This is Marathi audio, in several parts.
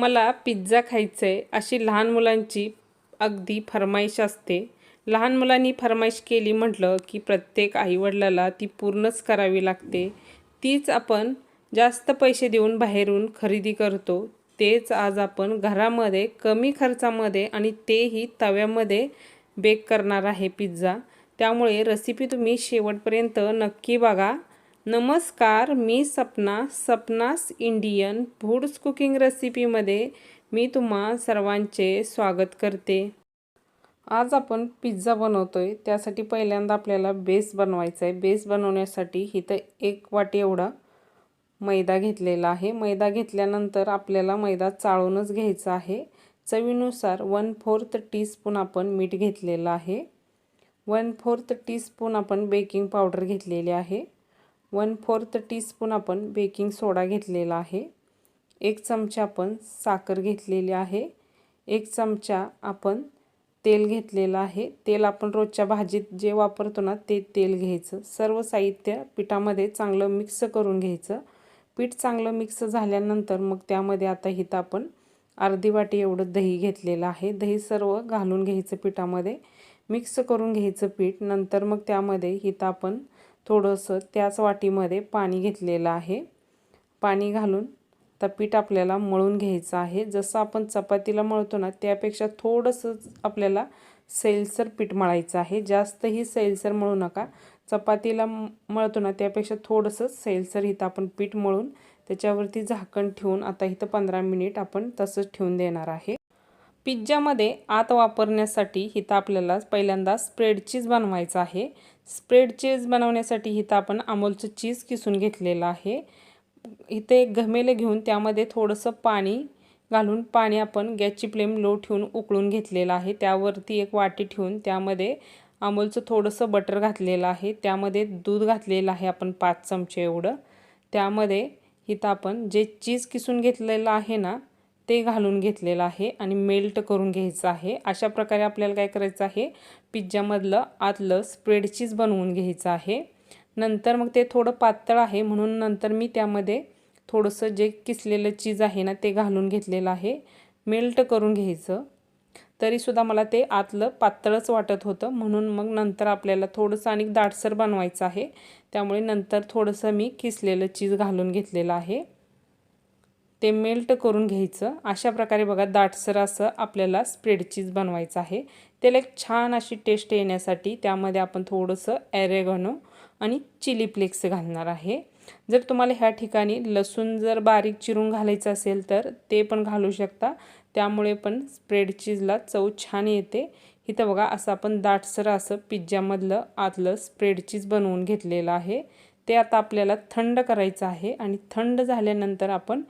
मला पिझ्झा खायचं आहे अशी लहान मुलांची अगदी फरमाईश असते. लहान मुलांनी फरमाईश केली म्हटलं की प्रत्येक आईवडिलाला ती पूर्णच करावी लागते. तीच आपण जास्त पैसे देऊन बाहेरून खरेदी करतो. तेच आज आपण घरामध्ये कमी खर्चामध्ये आणि तेही तव्यामध्ये बेक करणार आहे पिझ्झा. त्यामुळे रेसिपी तुम्ही शेवटपर्यंत नक्की बघा. नमस्कार मी Sapna Sapna's Indian foods cooking रेसिपीमध्ये मी तुम्हा सर्वांचे स्वागत करते. आज आपण पिझ्झा बनवतो आहे त्यासाठी पहिल्यांदा आपल्याला बेस बनवायचा आहे बेस बनवण्यासाठी इथं एक वाटी एवढा मैदा घेतलेला आहे. मैदा घेतल्यानंतर आपल्याला मैदा चाळूनच घ्यायचा आहे. चवीनुसार वन फोर्थ टीस्पून आपण मीठ घेतलेलं आहे. वन फोर्थ टीस्पून आपण बेकिंग पावडर घेतलेली आहे. वन फोर्थ टीस्पून आपण बेकिंग सोडा घेतलेला आहे. एक चमचा आपण साखर घेतलेली आहे. एक चमचा आपण तेल घेतलेलं आहे. तेल आपण रोजच्या भाजीत जे वापरतो ना ते तेल घ्यायचं. सर्व साहित्य पिठामध्ये चांगलं मिक्स करून घ्यायचं. पीठ चांगलं मिक्स झाल्यानंतर मग त्यामध्ये आता इथं आपण अर्धी वाटी एवढं दही घेतलेलं आहे. दही सर्व घालून घ्यायचं पिठामध्ये. मिक्स करून घ्यायचं पीठ. नंतर मग त्यामध्ये इथं आपण थोडंसं त्याच वाटीमध्ये पाणी घेतलेलं आहे. पाणी घालून तर पीठ आपल्याला मळून घ्यायचं आहे. जसं आपण चपातीला मळतो ना त्यापेक्षा थोडंसं आपल्याला सैलसर पीठ मळायचं आहे. जास्तही सैलसर मळू नका. चपातीला मळतो ना त्यापेक्षा थोडंसं सैलसर इथं आपण पीठ मळून त्याच्यावरती झाकण ठेवून आता इथं पंधरा मिनिट आपण तसंच ठेवून देणार आहे. पिझ्झामध्ये आत वापरण्यासाठी इथं आपल्याला पहिल्यांदा स्प्रेड चीज बनवायचं आहे. स्प्रेड चीज बनवण्यासाठी हिथं आपण अमोलचं चीज किसून घेतलेलं आहे. इथे एक घमेले घेऊन त्यामध्ये थोडंसं पाणी घालून पाणी आपण गॅसची फ्लेम लो ठेवून उकळून घेतलेलं आहे. त्यावरती एक वाटी ठेवून त्यामध्ये अमोलचं थोडंसं बटर घातलेलं आहे. त्यामध्ये दूध घातलेलं आहे आपण पाच चमचे एवढं. त्यामध्ये इथं आपण जे चीज किसून घेतलेलं आहे ना ते घालून घेतलेलं आहे आणि मेल्ट करून घ्यायचं आहे. अशा प्रकारे आपल्याला काय करायचं आहे? पिझ्झामधलं आतलं स्प्रेड चीज बनवून घ्यायचं आहे. नंतर मग ते थोडं पातळ आहे म्हणून नंतर मी त्यामध्ये थोडंसं जे किसलेलं चीज आहे ना ते घालून घेतलेलं आहे. मेल्ट करून घ्यायचं. तरीसुद्धा मला ते आतलं पातळच वाटत होतं म्हणून मग नंतर आपल्याला थोडंसं आणि दाटसर बनवायचं आहे. त्यामुळे नंतर थोडंसं मी किसलेलं चीज घालून घेतलेलं आहे. ते मेल्ट करून घ्यायचं. अशा प्रकारे बघा दाटसर असं आपल्याला स्प्रेड चीज बनवायचं आहे. त्याला एक छान अशी टेस्ट येण्यासाठी त्यामध्ये आपण थोडंसं ॲरेगनो आणि चिली फ्लेक्स घालणार आहे. जर तुम्हाला ह्या ठिकाणी लसूण जर बारीक चिरून घालायचं असेल तर ते पण घालू शकता. त्यामुळे पण स्प्रेड चीजला चव छान येते. इथं बघा असं आपण दाटसर असं पिझ्झामधलं आतलं स्प्रेड चीज बनवून घेतलेलं आहे. ते आता आपल्याला थंड करायचं आहे आणि थंड झाल्यानंतर आपण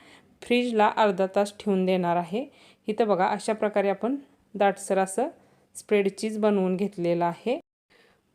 फ्रीजला अर्धा तास ठेवून देणार आहे. इथं बघा अशा प्रकारे आपण दाटसर असं स्प्रेड चीज बनवून घेतलेलं आहे.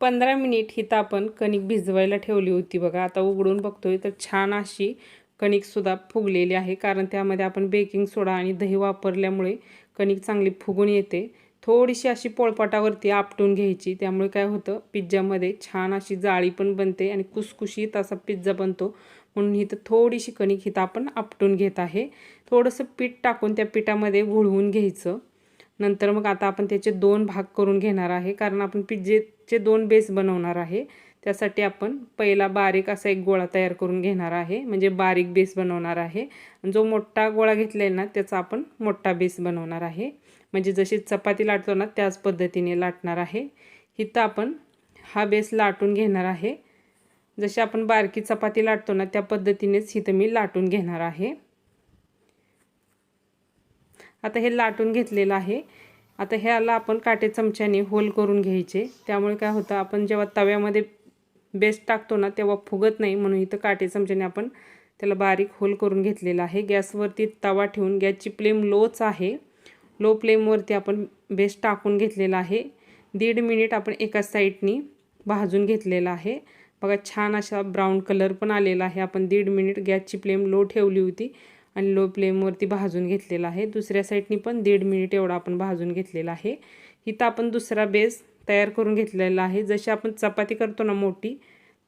पंधरा मिनिट हिथं आपण कणिक भिजवायला ठेवली होती बघा. आता उघडून बघतोय तर छान अशी कणिकसुद्धा फुगलेली आहे. कारण त्यामध्ये आपण बेकिंग सोडा आणि दही वापरल्यामुळे कणिक चांगली फुगून येते. थोडीशी अशी पोळपाटावरती आपटून घ्यायची. त्यामुळे काय होतं पिझ्झामध्ये छान अशी जाळी पण बनते आणि कुसकुशीत असा पिझ्झा बनतो. म्हणून इथं थोडीशी कणिक हिथं आपण आपटून घेत आहे. थोडंसं पीठ टाकून त्या पिठामध्ये घोळवून घ्यायचं. नंतर मग आता आपण त्याचे दोन भाग करून घेणार आहे. कारण आपण पिझ्झेचे दोन बेस बनवणार आहे. त्यासाठी आपण पहिला बारीक असा एक गोळा तयार करून घेणार आहे. म्हणजे बारीक बेस बनवणार आहे. जो मोठा गोळा घेतला आहे ना त्याचा आपण मोठा बेस बनवणार आहे. म्हणजे जशी चपाती लाटतो ना त्याच पद्धतीने लाटणार आहे. इथं आपण हा बेस लाटून घेणार आहे. जशी आपण बारकी चपाती लाटतो ना त्या पद्धतीनेच इथं मी लाटून घेणार आहे. आता हे लाटून घेतलेलं आहे. आता ह्याला आपण काटे चमच्याने होल करून घ्यायचे. त्यामुळे काय होतं आपण जेव्हा तव्यामध्ये बेस्ट टाकतो ना तेव्हा फुगत नाही म्हणून इथं काटे चमच्याने आपण त्याला बारीक होल करून घेतलेला आहे. गॅसवरती तवा ठेवून गॅसची फ्लेम लोच आहे. लो फ्लेमवरती आपण बेस्ट टाकून घेतलेला आहे. दीड मिनिट आपण एका साईडनी भाजून घेतलेला आहे. बघा छान अशा ब्राऊन कलर पण आलेला आहे. आपण दीड मिनिट गॅसची फ्लेम लो ठेवली होती आणि लो फ्लेमवरती भाजून घेतलेला आहे. दुसऱ्या साईडनी पण दीड मिनिट एवढा आपण भाजून घेतलेला आहे. इथं आपण दुसरा बेस तयार करून घेतलेला आहे. जशी आपण चपाती करतो ना मोठी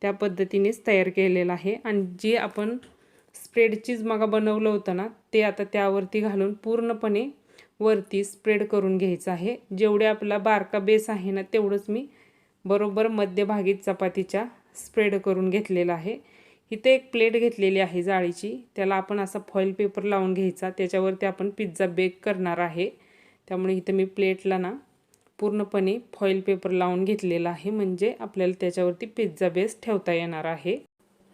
त्या पद्धतीनेच तयार केलेला आहे. आणि जे आपण स्प्रेड चीज मगा बनवलं होतं ना ते आता त्यावरती घालून पूर्णपणे वरती स्प्रेड करून घ्यायचं आहे. जेवढे आपला बारका बेस आहे ना तेवढंच मी बरोबर मध्यभागी चपातीच्या स्प्रेड करून घेतलेला आहे. इथे एक प्लेट घेतलेली आहे जाळीची. त्याला आपण असा फॉईल पेपर लावून घ्यायचा. त्याच्यावरती आपण पिझ्झा बेक करणार आहे. त्यामुळे इथं मी प्लेटला ना पूर्णपणे फॉईल पेपर लावून घेतलेला आहे. म्हणजे आपल्याला त्याच्यावरती पिझ्झा बेस ठेवता येणार आहे.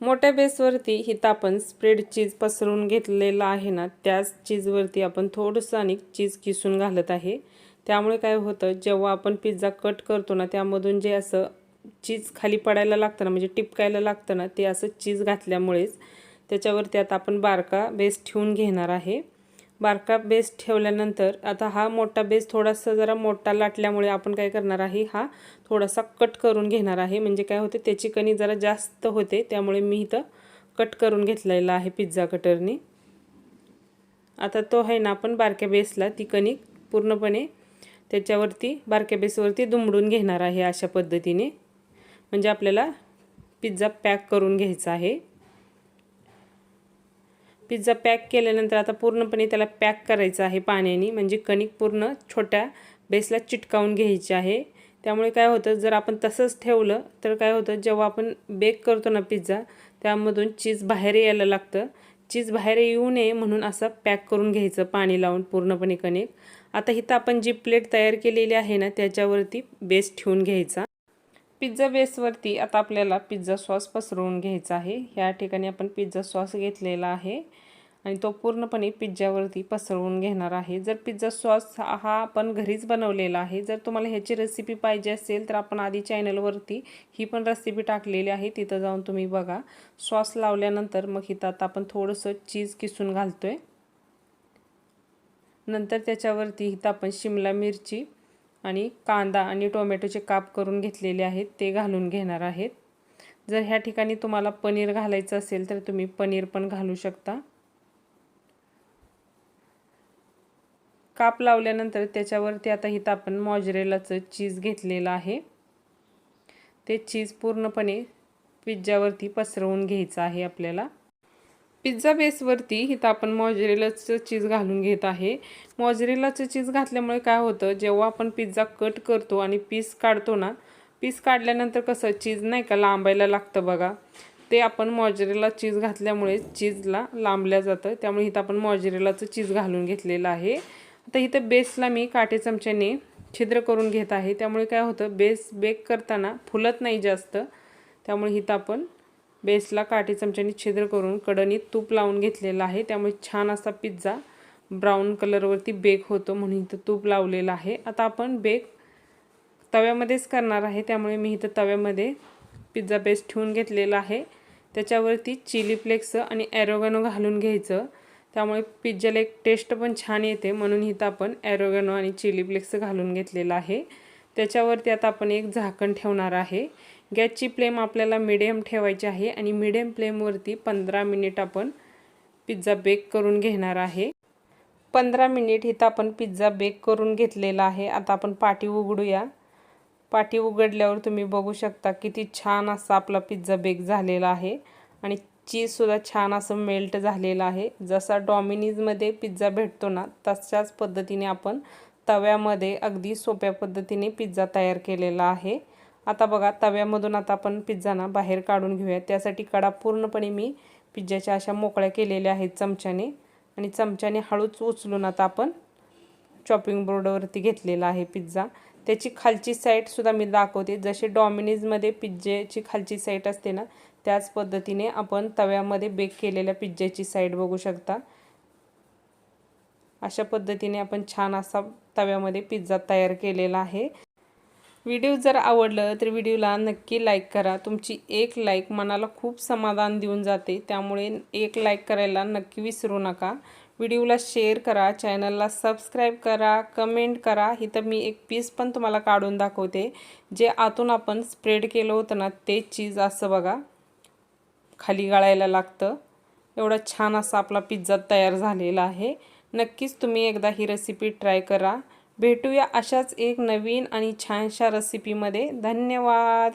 मोठ्या बेसवरती इथं आपण स्प्रेड चीज पसरून घेतलेला आहे ना त्याच चीजवरती आपण थोडंसं आणि चीज किसून घालत आहे. त्यामुळे काय होतं जेव्हा आपण पिझ्झा कट करतो ना त्यामधून जे असं चीज खाली पडायला लागतं ना म्हणजे टिपकायला लागतं ना ते असं चीज घातल्यामुळेच त्याच्यावरती आता आपण बारका बेस ठेवून घेणार आहे. बारका बेस ठेवल्यानंतर आता हा मोठा बेस थोडासा जरा मोठा लाटल्यामुळे आपण काय करणार आहे हा थोडासा कट करून घेणार आहे. म्हणजे काय होते त्याची कणी जरा जास्त होते त्यामुळे मी इथं कट करून घेतलेला आहे पिझ्झा कटरने. आता तो आहे ना आपण बारक्या बेसला ती कणिक पूर्णपणे त्याच्यावरती बारक्या बेसवरती दुमडून घेणार आहे अशा पद्धतीने. म्हणजे आपल्याला पिझ्झा पॅक करून घ्यायचा आहे. पिझ्झा पॅक केल्यानंतर आता पूर्णपणे त्याला पॅक करायचं आहे पाण्याने. म्हणजे कणिक पूर्ण छोट्या बेसला चिटकावून घ्यायची आहे. त्यामुळे काय होतं जर आपण तसंच ठेवलं तर काय होतं जेव्हा आपण बेक करतो ना पिझ्झा त्यामधून चीज बाहेर यायला लागतं. चीज बाहेर येऊ नये म्हणून असं पॅक करून घ्यायचं पाणी लावून पूर्णपणे कणिक. आता इथं आपण जी प्लेट तयार केलेली आहे ना त्याच्यावरती बेस ठेवून घ्यायचा. पिझ्झा बेसवरती आता आपल्याला पिझ्झा सॉस पसरवून घ्यायचा आहे. ह्या ठिकाणी आपण पिझ्झा सॉस घेतलेला आहे. आणि तो पूर्णपणे पिझ्झावरती पसरवून घेणार आहे. जर पिझ्झा सॉस हा आपण घरीच बनवलेला आहे जर तुम्हाला ह्याची रेसिपी पाहिजे असेल तर आपण आधी चॅनलवरती ही पण रेसिपी टाकलेली आहे. तिथं जाऊन तुम्ही बघा. सॉस लावल्यानंतर मग इथं आता आपण थोडंसं चीज किसून घालतो आहे नंतर त्याच्यावरती इथं आपण शिमला मिरची आणि कांदा आणि टोमॅटोचे काप करून घेतलेले आहेत ते घालून घेणार आहेत. जर ह्या ठिकाणी तुम्हाला पनीर घालायचं असेल तर तुम्ही पनीर पण घालू शकता. काप लावल्यानंतर त्याच्यावरती आता इथं आपण मॉजरेलाचं चीज घेतलेलं आहे. ते चीज पूर्णपणे पिझ्झावरती पसरवून घ्यायचं आहे आपल्याला. पिझ्झा बेसवरती इथं आपण मॉजरेलाचं चीज घालून घेत आहे. मॉजरेलाचं चीज घातल्यामुळे काय होतं जेव्हा आपण पिझ्झा कट करतो आणि पीस काढतो ना पीस काढल्यानंतर कसं चीज नाही का लांबायला लागतं बघा. ते आपण मॉजरेला चीज घातल्यामुळे चीजला लांबल्या जातं. त्यामुळे इथं आपण मॉजरेलाचं चीज घालून घेतलेलं आहे. आता इथं बेसला मी काटे चमच्याने छिद्र करून घेत आहे. त्यामुळे काय होतं बेस बेक करताना फुलत नाही जास्त. त्यामुळे इथं आपण बेसला काटे चमच्याने छिद्र करून कडणीत तूप लावून घेतलेलं आहे. त्यामुळे छान असा पिझ्झा ब्राऊन कलरवरती बेक होतो म्हणून इथं तूप लावलेलं आहे. आता आपण बेक तव्यामध्येच करणार आहे. त्यामुळे मी इथं तव्यामध्ये पिझ्झा बेस ठेवून घेतलेला आहे. त्याच्यावरती चिली फ्लेक्स आणि ॲरोगॅनो घालून घ्यायचं. त्यामुळे पिझ्झाला एक टेस्ट पण छान येते म्हणून इथं आपण ॲरोगॅनो आणि चिली फ्लेक्स घालून घेतलेलं आहे. त्याच्यावरती आता आपण एक झाकण ठेवणार आहे. गॅसची फ्लेम आपल्याला मिडियम ठेवायची आहे आणि मिडियम फ्लेमवरती पंधरा मिनिट आपण पिझ्झा बेक करून घेणार आहे. पंधरा मिनिट इथं आपण पिझ्झा बेक करून घेतलेला आहे. आता आपण पाटी उघडूया. पाटी उघडल्यावर तुम्ही बघू शकता किती छान असा आपला पिझ्झा बेक झालेला आहे. आणि चीजसुद्धा छान असं मेल्ट झालेलं आहे. जसा डॉमिनीजमध्ये पिझ्झा भेटतो ना तशाच पद्धतीने आपण तव्यामध्ये अगदी सोप्या पद्धतीने पिझ्झा तयार केलेला आहे. आता बघा तव्यामधून आता आपण पिझ्झा ना बाहेर काढून घेऊया. त्यासाठी कडा पूर्णपणे मी पिझ्झाच्या अशा मोकळ्या केलेल्या आहेत चमच्याने. आणि चमच्याने हळूच उचलून आता आपण चॉपिंग बोर्डवरती घेतलेला आहे पिझ्झा. त्याची खालची साईडसुद्धा मी दाखवते. जसे डॉमिनीजमध्ये पिझ्झेची खालची साईट असते ना त्याच पद्धतीने आपण तव्यामध्ये बेक केलेल्या पिझ्झ्याची साईड बघू शकता. अशा पद्धतीने आपण छान असा तव्यामध्ये पिझ्झा तयार केलेला आहे. व्हिडिओ जर आवडलं तर व्हिडिओला नक्की लाईक करा. तुमची एक लाईक मनाला खूप समाधान देऊन जाते. त्यामुळे एक लाईक करायला नक्की विसरू नका. व्हिडिओला शेअर करा. चॅनलला सबस्क्राईब करा. कमेंट करा. इथं मी एक पीस पण तुम्हाला काढून दाखवते. जे आतून आपण स्प्रेड केलं होतं ना ते चीज असं बघा. खाली गाळायला लागतं. एवढा छान असा आपला पिझ्झा तयार झालेला आहे. नक्कीच तुम्ही एकदा ही रेसिपी ट्राय करा. भेटूया अशाच एक नवीन आणि छानशा रेसिपीमध्ये धन्यवाद!